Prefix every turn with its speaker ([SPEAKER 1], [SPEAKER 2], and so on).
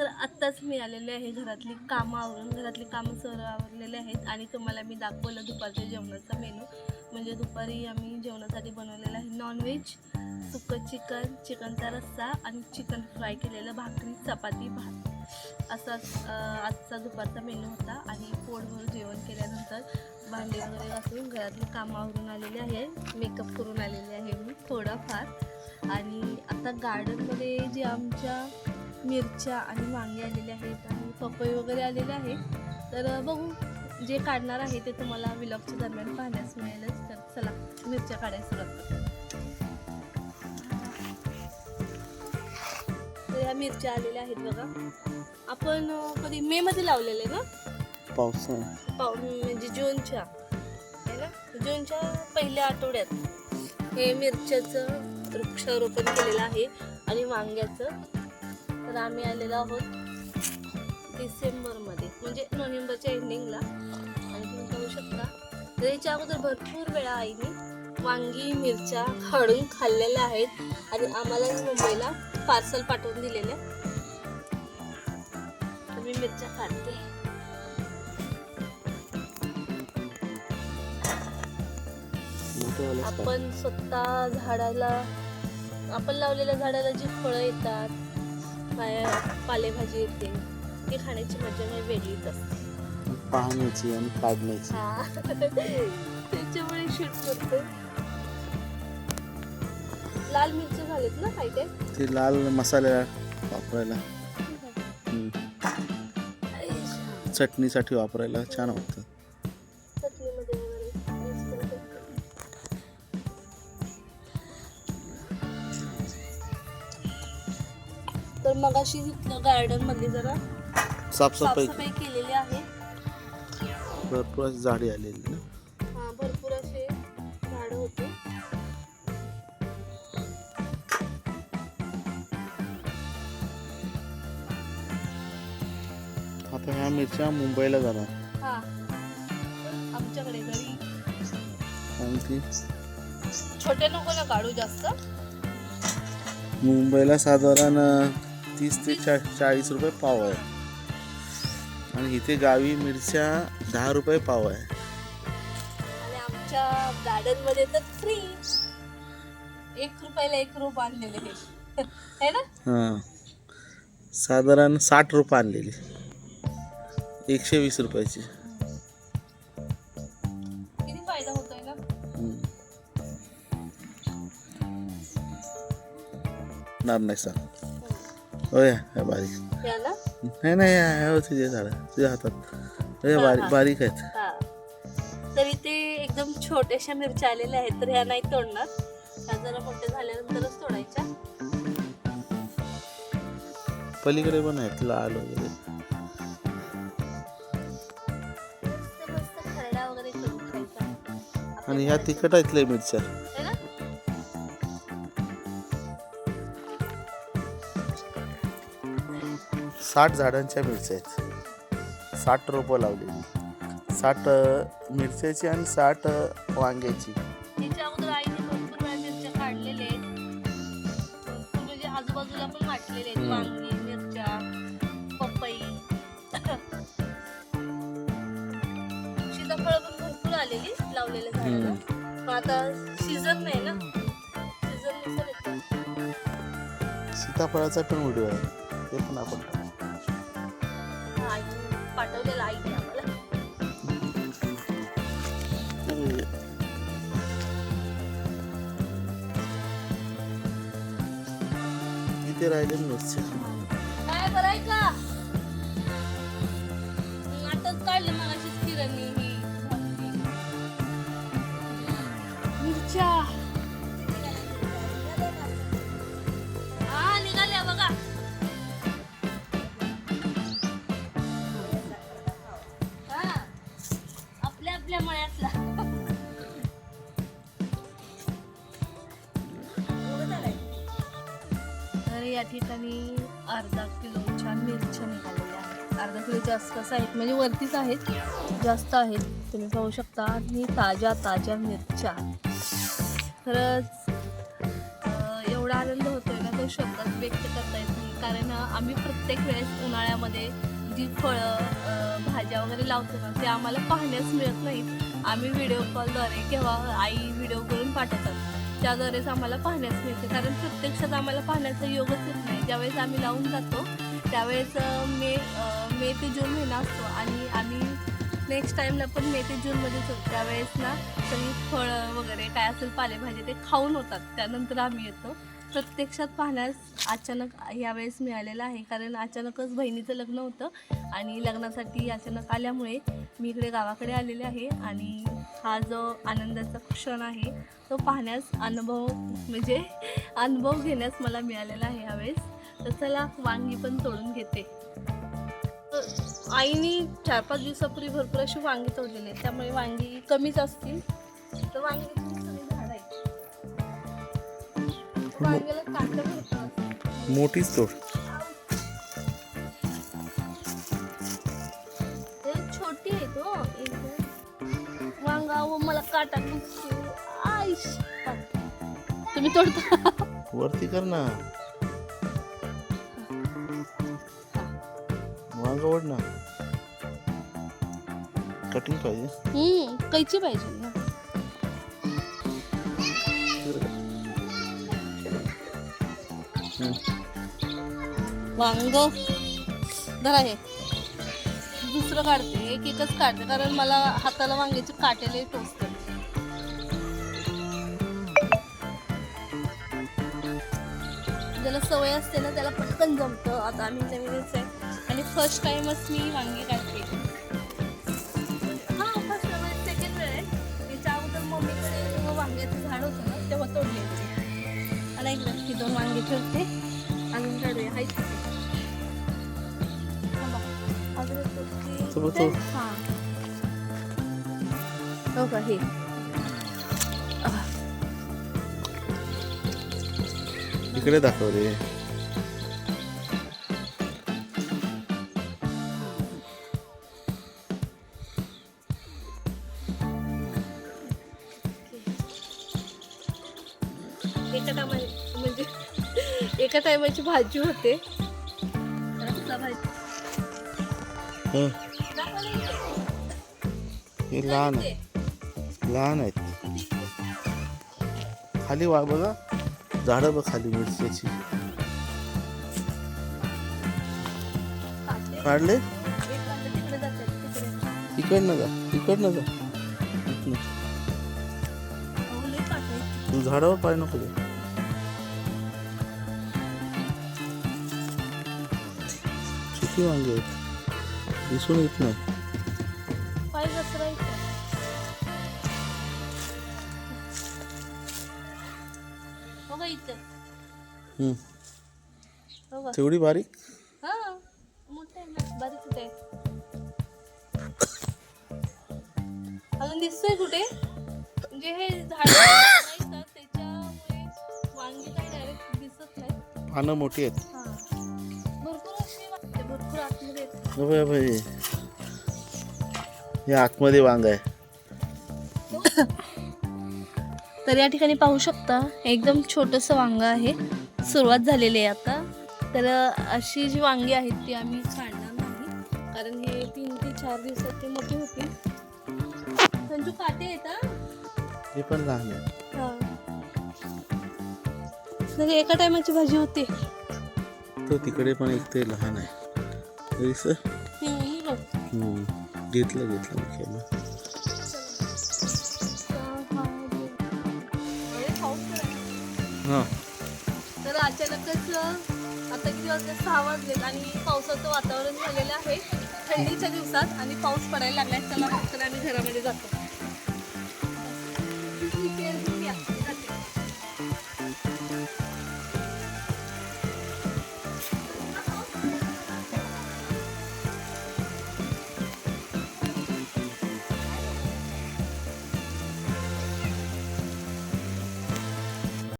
[SPEAKER 1] तर आत्ताच मी आलेले आहे घरातली कामं आवरून घरातली कामं सर्व आवरलेले आहेत आणि तुम्हाला मी दाखवलं दुपारच्या जेवणाचा मेनू म्हणजे दुपारी आम्ही जेवणासाठी बनवलेला आहे नॉनव्हेज सुकं चिकन चिकनचा रस्सा आणि चिकन फ्राय केलेलं भाकरी चपाती भात. असा आजचा दुपारचा मेनू होता आणि पोटभर जेवण केल्यानंतर भांडी वगैरे घासून घरातली कामं आवरून आलेली आहे. मेकअप करून आलेले आहे मी थोडाफार. आणि आता गार्डनमध्ये जे आमच्या मिरच्या आणि वांगे आलेले आहेत आणि पपई वगैरे आलेले आहे. तर बघू जे काढणार आहे ते तुम्हाला विलॉगच्या दरम्यान पाहण्यास मिळेलच. तर चला मिरच्या काढायला सुरुवात या मिरच्या आलेल्या आहेत बघा. आपण कधी मे मध्ये लावलेले ना?
[SPEAKER 2] पावसाळा
[SPEAKER 1] पाऊ म्हणजे जूनच्या. आहे ना? जूनच्या पहिल्या आठवड्यात हे मिरच्याचं वृक्षारोपण केलेलं आहे आणि वांग्याचं. तर आम्ही आलेलो आहोत डिसेंबरमध्ये म्हणजे नोव्हेंबरच्या एंडिंगला आणि तुम्ही पाहू शकता तर याच्या अगोदर भरपूर वेळा आईने वांगी मिरच्या काढून खाल्लेल्या आहेत आणि आम्हाला मुंबईला पार्सल पाठवून दिलेल्या तर मी मिरच्या काढते. आपण स्वतः झाडाला आपण लावलेल्या झाडाला जी फळं येतात पाया- पालेभाजी येते. ती खाण्याची मजा नाही वेगळीच असते.
[SPEAKER 2] पाहण्याची आणि काढण्याची.
[SPEAKER 1] हा. त्याच्यामुळे शूट करतो. लाल मिरची झालीत ना काही काय
[SPEAKER 2] ते लाल मसाले वापरायला. हम्म. चटणीसाठी वापरायला छान वाटतं.
[SPEAKER 1] तर मगाशी गार्डनमध्ये जरा
[SPEAKER 2] साफसफाई
[SPEAKER 1] साफसफाई केलेली आहे.
[SPEAKER 2] भरपूर अशी झाडी आलेली ना.
[SPEAKER 1] हा भरपूर असे झाड होते.
[SPEAKER 2] आता ह्या मिरच्या मुंबईला जाणार.
[SPEAKER 1] हा आमच्याकडे घरी
[SPEAKER 2] कारण की
[SPEAKER 1] छोटे नको ना काढू जास्त.
[SPEAKER 2] मुंबईला साधारण तीस ते चा चाळीस रुपये पाव आहे. आणि इथे गावी मिरच्या दहा रुपये पाव आहे.
[SPEAKER 1] आणि आमच्या गार्डनमध्ये तर फ्री एक रुपयाला एक रोप आणलेले हे. है ना?
[SPEAKER 2] हां. साधारण साठ रुपये आणलेली. एकशे वीस रुपयाची.
[SPEAKER 1] किती फायदा होतोय ना?
[SPEAKER 2] हम्म. होणार नाही सर होय ह्या बारीक. नाही नाही ह्या ह्या तुझ्या झाडं तुझ्या हातात. हे
[SPEAKER 1] हा,
[SPEAKER 2] बारीक. बारीक आहेत.
[SPEAKER 1] हा. तरी ते एकदम छोट्याशा मिरच्या आलेल्या आहेत तर ह्या नाही तोडणार. ह्या जरा मोठ्या झाल्यानंतरच तोडायच्या.
[SPEAKER 2] पलीकडे पण आहेत लाल वगैरे.
[SPEAKER 1] मस्त मस्त खरडा वगैरे करून खायचा.
[SPEAKER 2] आणि ह्या तिखट आहेत लय मिरच्या.
[SPEAKER 1] है ना?
[SPEAKER 2] साठ झाडांच्या मिरच्या आहेत साठ रोपं लावलेली. साठ मिरच्याची आणि साठ वांग्याची.
[SPEAKER 1] त्याच्या अगोदर आईने भरपूर वेळा मिरच्या काढलेल्या आहेत. भरपूर आजूबाजूला पण वाटलेले आहेत.
[SPEAKER 2] हम्म.
[SPEAKER 1] वांगी मिरच्या पपई. सीताफळ पण भरपूर आलेली लावलेल्या झाडाला. पण आता सीझन नाही ना. सीझननुसार येतं.
[SPEAKER 2] सीताफळाचा पण व्हिडिओ आहे. ते पण आपण
[SPEAKER 1] पाठवलेलं आईने आम्हाला
[SPEAKER 2] इथे राहिले मिरच्या
[SPEAKER 1] आपल्या असला तर या ठिकाणी अर्धा किलो छान मिरच्या निघालेल्या आहेत. अर्धा किलोच्या आसपास आहेत म्हणजे वरतीच आहेत. जास्त आहेत तुम्ही पाहू शकता. आणि ताज्या ताज्या मिरच्या. खरंच एवढा आनंद होतोय ना तो शब्दात व्यक्त करता येत नाही. कारण आम्ही प्रत्येक वेळेस उन्हाळ्यामध्ये जी फळं भाज्या वगैरे लावतो ना ते आम्हाला पाहण्यास मिळत नाहीत. आम्ही व्हिडिओ कॉलद्वारे किंवा आई व्हिडिओ करून पाठवतात. त्याद्वारेच आम्हाला पाहण्यास मिळते. कारण प्रत्यक्षात आम्हाला पाहण्याचा योगच येत नाही. ज्यावेळेस आम्ही लावून जातो त्यावेळेस मे मे ते जून महिना असतो आणि आम्ही नेक्स्ट टाईमला पण मे ते जूनमध्येच होतो. त्यावेळेस ना सगळी फळं वगैरे काय असेल पालेभाजी ते खाऊन होतात. त्यानंतर आम्ही येतो. प्रत्यक्षात पाहण्यास अचानक यावेळेस मिळालेलं आहे. कारण अचानकच बहिणीचं लग्न होतं आणि लग्नासाठी अचानक आल्यामुळे मी इकडे गावाकडे आलेले आहे आणि हा जो आनंदाचा क्षण आहे तो पाहण्यास अनुभव म्हणजे अनुभव घेण्यास मला मिळालेला आहे यावेळेस. तर चला वांगी पण तोडून घेते. तर आईनी चार पाच दिवसापूर्वी भरपूर अशी वांगी तोडलेली आहेत त्यामुळे वांगी कमीच असतील. तर वांगी
[SPEAKER 2] मोठीच तोड.
[SPEAKER 1] ते छोटी आहे तो एकदम वांगा व मला काटा तुम्ही तोडता.
[SPEAKER 2] वरती कर ना. वांग ओढ ना. कटिंग पाहिजे.
[SPEAKER 1] हम्म कैची पाहिजे ना. वांग. धरा हे. दुसरं काढते. एक एकच काढते. कारण मला हाताला वांग्याचे काटेले टोचते ज्याला सवय असते ना त्याला पटकन जमतं. आता आम्ही नवीनच आहे. आणि फर्स्ट टाइमच मी वांगी काढते. दोन वांगे ठेवते. अजून काढूया. हाय. हा. का? हे.
[SPEAKER 2] इकडे दाखव रे.
[SPEAKER 1] एका टायमाची भाजी होते.
[SPEAKER 2] हं. हे लहान आहे लहान आहेत. खाली वा बघा. झाडं बघ खाली मिरच्याची. काढले. इकडनं जा इकडनं जा. तू झाडावर पाय नको किती वांगे आहेत दिसून येत नाही? तेवढी बारीक
[SPEAKER 1] हा? अजून दिसतोय कुठे म्हणजे हे झाड त्याच्यामुळे वांगी काही डायरेक्ट दिसत नाही
[SPEAKER 2] पानं मोठी आहेत
[SPEAKER 1] आतमध्ये.
[SPEAKER 2] हो. हे आतमध्ये वांग आहे
[SPEAKER 1] तर या ठिकाणी पाहू शकता एकदम छोटंसं वांग आहे सुरुवात झालेली आहे आता तर अशी जी वांगी आहेत ती आम्ही काढणार नाही कारण हे तीन ते चार दिवसात ते मोठी होतील संजू काटे आहेत हा?
[SPEAKER 2] हे पण लहान आहे
[SPEAKER 1] एका टायमाची भाजी होते
[SPEAKER 2] तो तिकडे पण एक ते लहान आहे. घेतलं घेतलं. हां.
[SPEAKER 1] तर अचानकच आता किती वाजले? सहा वाजलेत आणि पावसाचं वातावरण झालेलं आहे. थंडीच्या दिवसात आणि पाऊस पडायला लागलाय चला तर आम्ही घरामध्ये जातो.